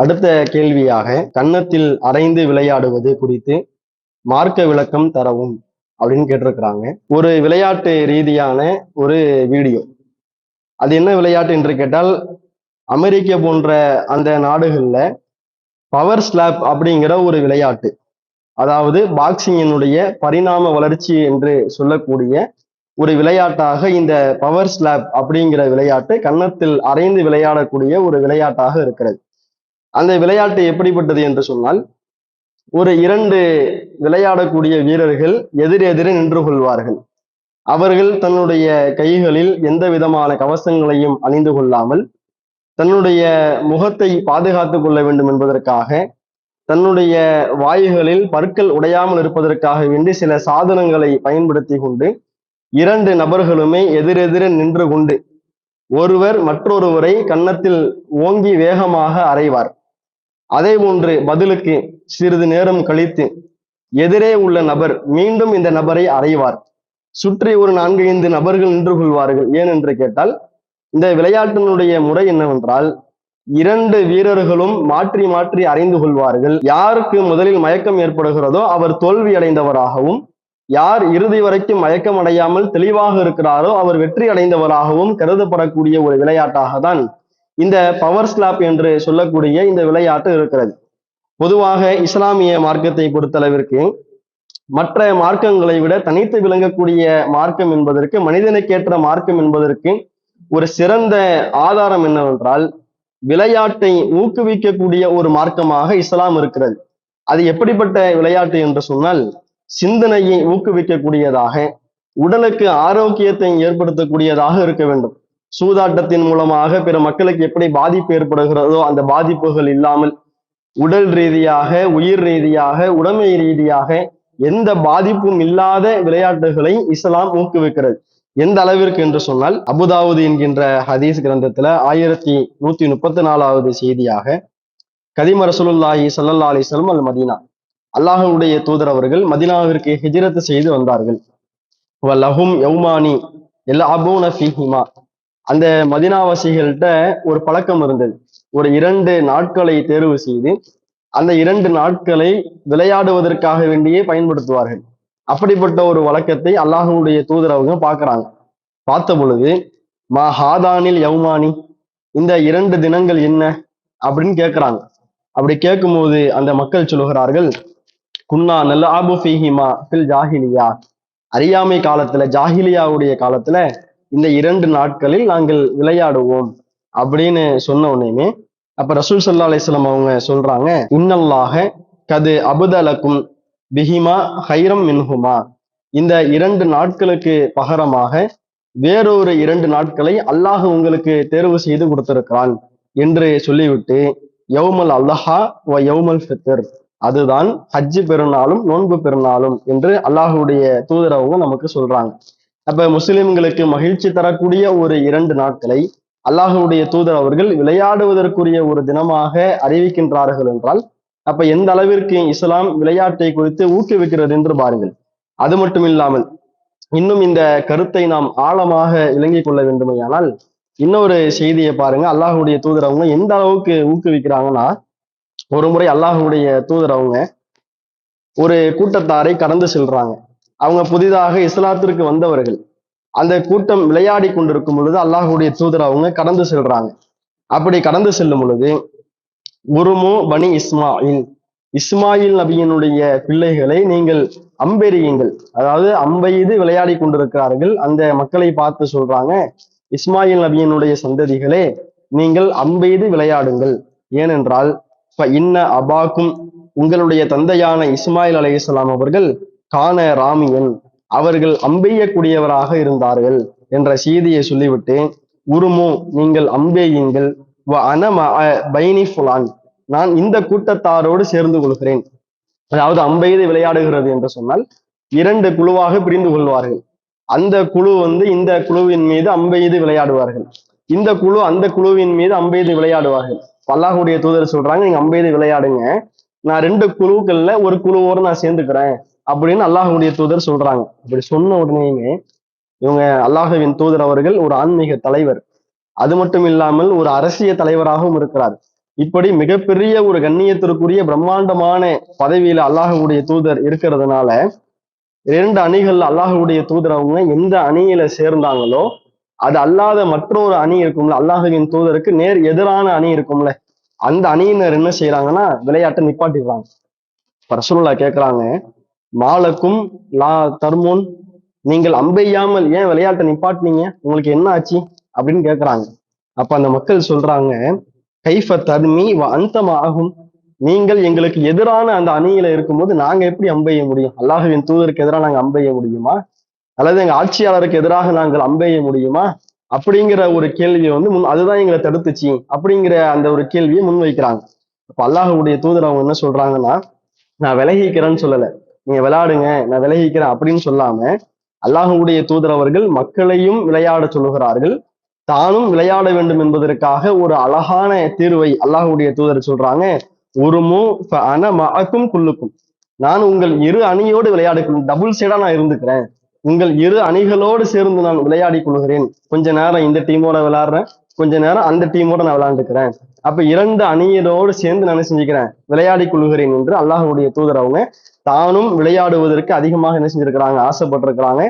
அடுத்த கேள்வியாக கன்னத்தில் அரைந்து விளையாடுவது குறித்து மார்க்க விளக்கம் தரவும் அப்படின்னு கேட்டிருக்கிறாங்க. ஒரு விளையாட்டு ரீதியான ஒரு வீடியோ. அது என்ன விளையாட்டு என்று கேட்டால் அமெரிக்க போன்ற அந்த நாடுகளில் பவர் ஸ்லாப் அப்படிங்கிற ஒரு விளையாட்டு. அதாவது பாக்ஸிங்கினுடைய பரிணாம வளர்ச்சி என்று சொல்லக்கூடிய ஒரு விளையாட்டாக இந்த பவர் ஸ்லாப் அப்படிங்கிற விளையாட்டு கன்னத்தில் அரைந்து விளையாடக்கூடிய ஒரு விளையாட்டாக இருக்கிறது. அந்த விளையாட்டு எப்படிப்பட்டது என்று சொன்னால் ஒரு இரண்டு விளையாடக்கூடிய வீரர்கள் எதிரெதிரே நின்று கொள்வார்கள். அவர்கள் தன்னுடைய கைகளில் எந்த விதமான கவசங்களையும் அணிந்து கொள்ளாமல் தன்னுடைய முகத்தை பாதுகாத்து கொள்ள வேண்டும் என்பதற்காக தன்னுடைய வாயுகளில் பற்கள் உடையாமல் இருப்பதற்காக வேண்டி சில சாதனங்களை பயன்படுத்தி கொண்டு இரண்டு நபர்களுமே எதிரெதிரே நின்று கொண்டு ஒருவர் மற்றொருவரை கன்னத்தில் ஓங்கி வேகமாக அறைவார். அதே போன்று பதிலுக்கு சிறிது நேரம் கழித்து எதிரே உள்ள நபர் மீண்டும் இந்த நபரை அறைவார். சுற்றி ஒரு நான்கு ஐந்து நபர்கள் நின்று கொள்வார்கள். ஏன் என்று கேட்டால் இந்த விளையாட்டினுடைய முறை என்னவென்றால் இரண்டு வீரர்களும் மாற்றி மாற்றி அறிந்து கொள்வார்கள். யாருக்கு முதலில் மயக்கம் ஏற்படுகிறதோ அவர் தோல்வி அடைந்தவராகவும் யார் இறுதி வரைக்கும் மயக்கம் அடையாமல் தெளிவாக இருக்கிறாரோ அவர் வெற்றி அடைந்தவராகவும் கருதப்படக்கூடிய ஒரு விளையாட்டாக தான் இந்த பவர் ஸ்லாப் என்று சொல்லக்கூடிய இந்த விளையாட்டு இருக்கிறது. பொதுவாக இஸ்லாமிய மார்க்கத்தை பொறுத்தளவிற்கு மற்ற மார்க்கங்களை விட தனித்து விளங்கக்கூடிய மார்க்கம் என்பதற்கு மனிதனுக்கேற்ற மார்க்கம் என்பதற்கு ஒரு சிறந்த ஆதாரம் என்னவென்றால் விளையாட்டை ஊக்குவிக்கக்கூடிய ஒரு மார்க்கமாக இஸ்லாம் இருக்கிறது. அது எப்படிப்பட்ட விளையாட்டு என்று சொன்னால் சிந்தனையை ஊக்குவிக்கக்கூடியதாக உடலுக்கு ஆரோக்கியத்தை ஏற்படுத்தக்கூடியதாக இருக்க வேண்டும். சூதாட்டத்தின் மூலமாக பிற மக்களுக்கு எப்படி பாதிப்பு ஏற்படுகிறதோ அந்த பாதிப்புகள் இல்லாமல் உடல் ரீதியாக உயிர் ரீதியாக உடைமை ரீதியாக எந்த பாதிப்பும் இல்லாத விளையாட்டுகளை இஸ்லாம் ஊக்குவிக்கிறது. எந்த அளவிற்கு என்று சொன்னால் அபுதாவுது என்கின்ற ஹதீஸ் கிரந்தத்துல ஆயிரத்தி நூத்தி முப்பத்தி நாலாவது செய்தியாக கதிம ரசூலுல்லாஹி ஸல்லல்லாஹு அலைஹி அல் மதீனா அல்லாஹனுடைய தூதர் அவர்கள் மதீனாவிற்கு ஹிஜிரத்து செய்து வந்தார்கள். லஹும் யௌமானி யல்அபூன ஃபிஹிமா அந்த மதினாவாசிகள்கிட்ட ஒரு பழக்கம் இருந்தது. ஒரு இரண்டு நாட்களை தேர்வு செய்து அந்த இரண்டு நாட்களை விளையாடுவதற்காக வேண்டியே பயன்படுத்துவார்கள். அப்படிப்பட்ட ஒரு வழக்கத்தை அல்லாஹனுடைய தூதர் அவங்க பார்க்கறாங்க. பார்த்த பொழுது மா ஹாதானில் யவுமானி இந்த இரண்டு தினங்கள் என்ன? அப்படின்னு கேட்கறாங்க அப்படி கேட்கும்போது அந்த மக்கள் சொல்லுகிறார்கள் குன்னா நல்ல ஆபு ஃபீஹிமா ஃபில் ஜாஹிலியா. அறியாமை காலத்துல ஜாஹிலியாவுடைய காலத்துல இந்த இரண்டு நாட்களில் நாங்கள் விளையாடுவோம் அப்படின்னு சொன்ன உடனேமே அப்ப ரசூல் சல்லா அலிஸ்லாம் அவங்க சொல்றாங்க இன்னல்லாக கது அபுதலக்கும் பிஹிமா ஹைரம் மின்ஹுமா. இந்த இரண்டு நாட்களுக்கு பகரமாக வேறொரு இரண்டு நாட்களை அல்லாஹ் உங்களுக்கு தேர்வு செய்து கொடுத்திருக்கிறான் என்று சொல்லிவிட்டு யவுமல் அல்லஹா வ யவுமல் ஃபித்தர் அதுதான் ஹஜ்ஜு பெருநாளும் நோன்பு பெருநாளும் என்று அல்லாஹுடைய தூதரவங்க நமக்கு சொல்றாங்க. அப்ப முஸ்லிம்களுக்கு மகிழ்ச்சி தரக்கூடிய ஒரு இரண்டு நாட்களை அல்லாஹுடைய தூதர் அவர்கள் விளையாடுவதற்குரிய ஒரு தினமாக அறிவிக்கின்றார்கள் என்றால் அப்ப எந்த அளவிற்கு இஸ்லாம் விளையாட்டை குறித்து ஊக்குவிக்கிறது என்று பாருங்கள். அது மட்டும் இல்லாமல் இன்னும் இந்த கருத்தை நாம் ஆழமாக விளங்கிக் கொள்ள வேண்டுமையானால் இன்னொரு செய்தியை பாருங்க. அல்லாஹுடைய தூதர் அவங்க எந்த அளவுக்கு ஊக்குவிக்கிறாங்கன்னா ஒரு முறை அல்லாஹுடைய தூதர் அவங்க ஒரு கூட்டத்தாரை கடந்து செல்றாங்க. அவங்க புதிதாக இஸ்லாத்திற்கு வந்தவர்கள். அந்த கூட்டம் விளையாடி கொண்டிருக்கும் பொழுது அல்லாஹுடைய தூதர் அவங்க கடந்து செல்றாங்க. அப்படி கடந்து செல்லும் பொழுது உருமு பனி இஸ்மாயில் இஸ்மாயில் நபியினுடைய பிள்ளைகளை நீங்கள் அம்பெறியுங்கள் அதாவது அம்பெய்து விளையாடி கொண்டிருக்கிறார்கள். அந்த மக்களை பார்த்து சொல்றாங்க இஸ்மாயில் நபியினுடைய சந்ததிகளே நீங்கள் அம்பெய்து விளையாடுங்கள். ஏனென்றால் இப்ப இன்ன அபாக்கும் உங்களுடைய தந்தையான இஸ்மாயில் அலைஹிஸ்ஸலாம் அவர்கள் கான ராமியன் அவர்கள் அம்பெய்யக்கூடியவராக இருந்தார்கள் என்ற செய்தியை சொல்லிவிட்டு உருமு நீங்கள் அம்பேயுங்கள் வ அன பைனி ஃபுலான். நான் இந்த கூட்டத்தாரோடு சேர்ந்து கொள்கிறேன். அதாவது அம்பெய்து விளையாடுகிறது என்று சொன்னால் இரண்டு குழுவாக பிரிந்து கொள்வார்கள். அந்த குழு வந்து இந்த குழுவின் மீது அம்பெய்து விளையாடுவார்கள். இந்த குழு அந்த குழுவின் மீது அம்பெய்து விளையாடுவார்கள். அல்லாஹுடைய தூதர் சொல்றாங்க நீங்க அம்பெய்து விளையாடுங்க. நான் ரெண்டு குழுக்கள்ல ஒரு குழுவோட நான் சேர்ந்துக்கிறேன். அப்படின்னு அல்லாஹுடைய தூதர் சொல்றாங்க. அப்படி சொன்ன உடனேயுமே இவங்க அல்லாஹுவின் தூதர் அவர்கள் ஒரு ஆன்மீக தலைவர். அது மட்டும் இல்லாமல் ஒரு அரசியல் தலைவராகவும் இருக்கிறார். இப்படி மிகப்பெரிய ஒரு கண்ணியத்திற்குரிய பிரம்மாண்டமான பதவியில அல்லாஹுடைய தூதர் இருக்கிறதுனால இரண்டு அணிகள் அல்லாஹுடைய தூதர் அவங்க எந்த அணியில சேர்ந்தாங்களோ அது அல்லாத மற்றொரு அணி இருக்கும்ல அல்லாஹுவின் தூதருக்கு நேர் எதிரான அணி இருக்கும்ல அந்த அணியினர் என்ன செய்யறாங்கன்னா விளையாட்டை நிப்பாட்டிடுறாங்க. பரசுல்லா கேட்கறாங்க மாலக்கும் லா தர்மோன் நீங்கள் அம்பெய்யாமல் ஏன் விளையாட்டை நிப்பாட்டினீங்க? உங்களுக்கு என்ன ஆச்சு? அப்படின்னு கேட்குறாங்க அப்ப அந்த மக்கள் சொல்றாங்க கைஃப தர்மி வ அந்தம் ஆகும். நீங்கள் எங்களுக்கு எதிரான அந்த அணியில இருக்கும்போது நாங்க எப்படி அம்பெய்ய முடியும்? அல்லாஹுவின் தூதருக்கு எதிராக நாங்க அம்பெய்ய முடியுமா? அல்லது எங்க ஆட்சியாளருக்கு எதிராக நாங்கள் அம்பெய்ய முடியுமா? அப்படிங்கிற ஒரு கேள்வியை வந்து முன் அதுதான் எங்களை தடுத்துச்சு அப்படிங்கிற அந்த ஒரு கேள்வியை முன்வைக்கிறாங்க. அப்ப அல்லாஹுடைய தூதர் அவங்க என்ன சொல்றாங்கன்னா நான் விலகிக்கிறேன்னு சொல்லலை. நீங்க விளையாடுங்க நான் விலகிக்கிறேன் அப்படின்னு சொல்லாம அல்லாஹுடைய தூதர் அவர்கள் மக்களையும் விளையாட சொல்லுகிறார்கள். தானும் விளையாட வேண்டும் என்பதற்காக ஒரு அழகான தீர்வை அல்லாஹுடைய தூதர் சொல்றாங்க. உருமு அன மஅக்கும் குல்லுக்கும். நான் உங்கள் இரு அணியோடு விளையாடி டபுள் சைடா நான் இருந்துக்கிறேன். உங்கள் இரு அணிகளோடு சேர்ந்து நான் விளையாடி கொள்கிறேன். கொஞ்ச நேரம் இந்த டீமோட விளையாடுறேன். கொஞ்ச நேரம் அந்த டீமோட நான் விளையாண்டுக்கிறேன். அப்ப இரண்டு அணியரோடு சேர்ந்து நான் செஞ்சுக்கிறேன்? விளையாடி கொள்கிறேன் என்று அல்லாஹுடைய தூதர் அவங்க தானும் விளையாடுவதற்கு அதிகமாக என்ன செஞ்சிருக்கிறாங்க? ஆசைப்பட்டிருக்கிறாங்க.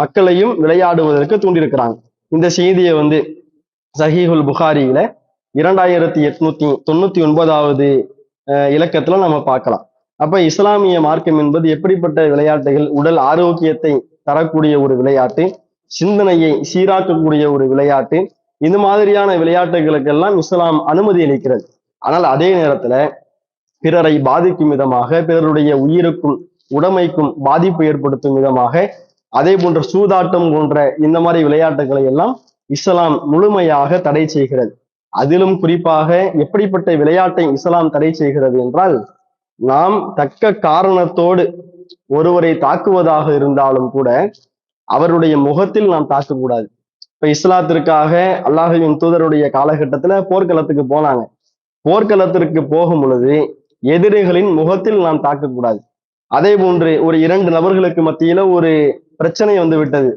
மக்களையும் விளையாடுவதற்கு தூண்டியிருக்கிறாங்க. இந்த செய்தியை வந்து சஹீஹுல் புகாரியில இரண்டாயிரத்தி எட்நூத்தி தொண்ணூத்தி ஒன்பதாவது இலக்கத்துல நம்ம பார்க்கலாம். அப்ப இஸ்லாமிய மார்க்கம் என்பது எப்படிப்பட்ட விளையாட்டுகள்? உடல் ஆரோக்கியத்தை தரக்கூடிய ஒரு விளையாட்டு சிந்தனையை சீராக்கக்கூடிய ஒரு விளையாட்டு இந்த மாதிரியான விளையாட்டுகளுக்கெல்லாம் இஸ்லாம் அனுமதி அளிக்கிறது. ஆனால் அதே நேரத்துல பிறரை பாதிக்கும் விதமாக பிறருடைய உயிருக்கும் உடைமைக்கும் பாதிப்பு ஏற்படுத்தும் விதமாக அதே போன்ற சூதாட்டம் போன்ற இந்த மாதிரி விளையாட்டுகளை எல்லாம் இஸ்லாம் முழுமையாக தடை செய்கிறது. அதிலும் குறிப்பாக எப்படிப்பட்ட விளையாட்டை இஸ்லாம் தடை செய்கிறது என்றால் நாம் தக்க காரணத்தோடு ஒருவரை தாக்குவதாக இருந்தாலும் கூட அவருடைய முகத்தில் நாம் தாக்கக்கூடாது. இப்ப இஸ்லாத்திற்காக அல்லாஹுவின் தூதருடைய காலகட்டத்துல போர்க்களத்துக்கு போனாங்க. போர்க்களத்திற்கு போகும் பொழுது எதிரிகளின் முகத்தில் நாம் தாக்கக்கூடாது. அதே போன்று ஒரு இரண்டு நபர்களுக்கு மத்தியில ஒரு பிரச்சனை வந்து விட்டது.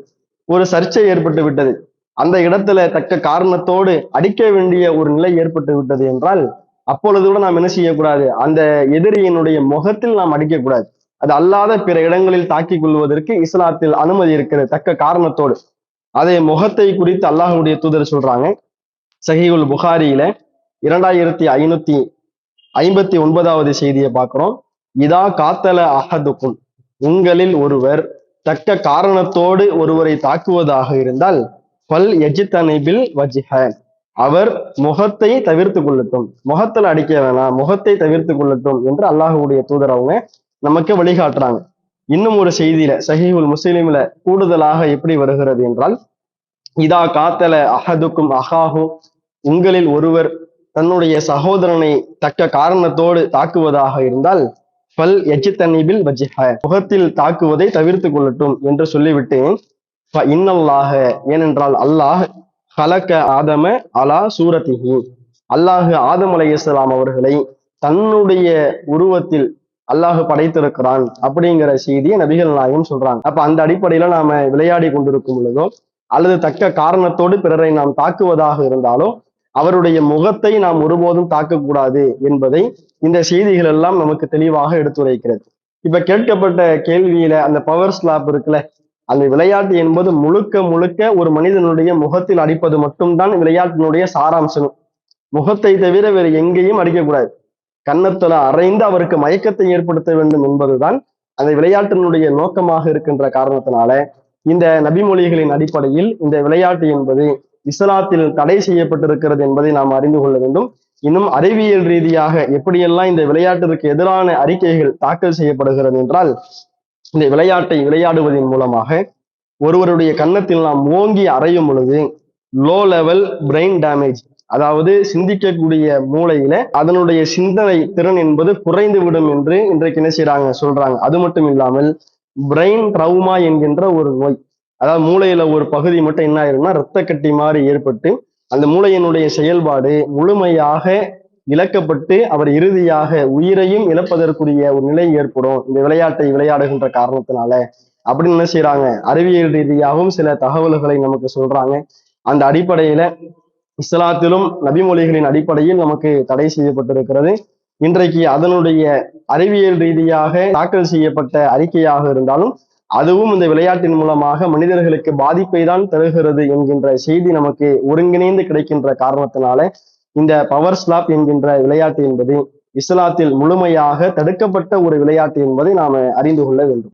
ஒரு சர்ச்சை ஏற்பட்டு விட்டது. அந்த இடத்துல தக்க காரணத்தோடு அடிக்க வேண்டிய ஒரு நிலை ஏற்பட்டு விட்டது என்றால் அப்பொழுது கூட நாம் என்ன செய்யக்கூடாது? அந்த எதிரியினுடைய முகத்தில் நாம் அடிக்கக்கூடாது. அது அல்லாத பிற இடங்களில் தாக்கிக் கொள்வதற்கு இஸ்லாத்தில் அனுமதி இருக்கிறது தக்க காரணத்தோடு. அதே முகத்தை குறித்து அல்லாஹுடைய தூதர் சொல்றாங்க. சஹிகுல் புகாரியில இரண்டாயிரத்தி ஐநூத்தி ஐம்பத்தி ஒன்பதாவது செய்தியை பார்க்கிறோம். இதா காத்தல அகதுக்கும் உங்களில் ஒருவர் தக்க காரணத்தோடு ஒருவரை தாக்குவதாக இருந்தால் பல் எஜித்தனைபில் வஜிஹ அவர் முகத்தை தவிர்த்து கொள்ளட்டும். முகத்துல அடிக்க வேணாம் முகத்தை தவிர்த்து கொள்ளட்டும் என்று அல்லாஹுடைய தூதர் அவங்க நமக்கு வழிகாட்டுறாங்க. இன்னும் ஒரு செய்தியில சஹீஹுல் முஸ்லிம்ல கூடுதலாக எப்படி வருகிறது என்றால் இதா காத்தல அகதுக்கும் அஹாஹு உங்களில் ஒருவர் தன்னுடைய சகோதரனை தக்க காரணத்தோடு தாக்குவதாக இருந்தால் பல் எச்சித்தன்னிபில் வஜிஹ முகத்தில் தாக்குவதை தவிர்த்து கொள்ளட்டும் என்று சொல்லிவிட்டு இன்னல்லாக ஏனென்றால் அல்லாஹ் ஹலக்க ஆதம அலா சூரத்திஹி. அல்லாஹ் ஆதம் அலைஹிஸ்ஸலாம் அவர்களை தன்னுடைய உருவத்தில் அல்லாஹ் படைத்திருக்கிறான் அப்படிங்கிற செய்தியை நபிகள் நாயகம் சொல்றாங்க. அப்ப அந்த அடிப்படையில நாம விளையாடி கொண்டிருக்கும் பொழுதோ அல்லது தக்க காரணத்தோடு பிறரை நாம் தாக்குவதாக இருந்தாலோ அவருடைய முகத்தை நாம் ஒருபோதும் தாக்கக்கூடாது என்பதை இந்த செய்திகள் எல்லாம் நமக்கு தெளிவாக எடுத்துரைக்கிறது. இப்ப கேட்கப்பட்ட கேள்வியில அந்த பவர் ஸ்லாப் இருக்குல்ல அந்த விளையாட்டு என்பது முழுக்க முழுக்க ஒரு மனிதனுடைய முகத்தில் அடிப்பது மட்டும்தான் விளையாட்டினுடைய சாராம்சம். முகத்தை தவிர வேறு எங்கேயும் அடிக்கக்கூடாது. கன்னத்துல அரைந்து அவருக்கு மயக்கத்தை ஏற்படுத்த வேண்டும் என்பதுதான் அந்த விளையாட்டினுடைய நோக்கமாக இருக்கின்ற காரணத்தினால இந்த நபிமொழிகளின் அடிப்படையில் இந்த விளையாட்டு என்பது இஸ்லாத்தில் தடை செய்யப்பட்டிருக்கிறது என்பதை நாம் அறிந்து கொள்ள வேண்டும். இன்னும் அறிவியல் ரீதியாக எப்படியெல்லாம் இந்த விளையாட்டிற்கு எதிரான அறிக்கைகள் தாக்கல் செய்யப்படுகிறது என்றால் இந்த விளையாட்டை விளையாடுவதன் மூலமாக ஒருவருடைய கன்னத்தில் நாம் ஓங்கி அறையும் பொழுது லோ லெவல் பிரெயின் டேமேஜ் அதாவது சிந்திக்கக்கூடிய மூளையில அதனுடைய சிந்தனை திறன் என்பது குறைந்து விடும் என்று இன்றைக்கு என்ன செய்றாங்க சொல்றாங்க. அது மட்டும் இல்லாமல் பிரெயின் ட்ரௌமா என்கின்ற ஒரு நோய் அதாவது மூளையில ஒரு பகுதி மட்டும் என்ன ஆயிரும்னா ரத்த கட்டி மாதிரி ஏற்பட்டு அந்த மூளையினுடைய செயல்பாடு முழுமையாக இழக்கப்பட்டு அவர் இறுதியாக உயிரையும் இழப்பதற்குரிய ஒரு நிலை ஏற்படும். இந்த விளையாட்டை விளையாடுகின்ற காரணத்தினால அப்படின்னு என்ன செய்யறாங்க அறிவியல் ரீதியாகவும் சில தகவல்களை நமக்கு சொல்றாங்க. அந்த அடிப்படையில இஸ்லாத்திலும் நபிமொழிகளின் அடிப்படையில் நமக்கு தடை செய்யப்பட்டிருக்கிறது. இன்றைக்கு அதனுடைய அறிவியல் ரீதியாக தாக்கல் செய்யப்பட்ட அறிக்கையாக இருந்தாலும் அதுவும் இந்த விளையாட்டின் மூலமாக மனிதர்களுக்கு பாதிப்பை தான் தருகிறது என்கின்ற செய்தி நமக்கு ஒருங்கிணைந்து கிடைக்கின்ற காரணத்தினால இந்த பவர் ஸ்லாப் என்கின்ற விளையாட்டு என்பது இஸ்லாத்தில் முழுமையாக தடுக்கப்பட்ட ஒரு விளையாட்டு என்பதை நாம் அறிந்து கொள்ள வேண்டும்.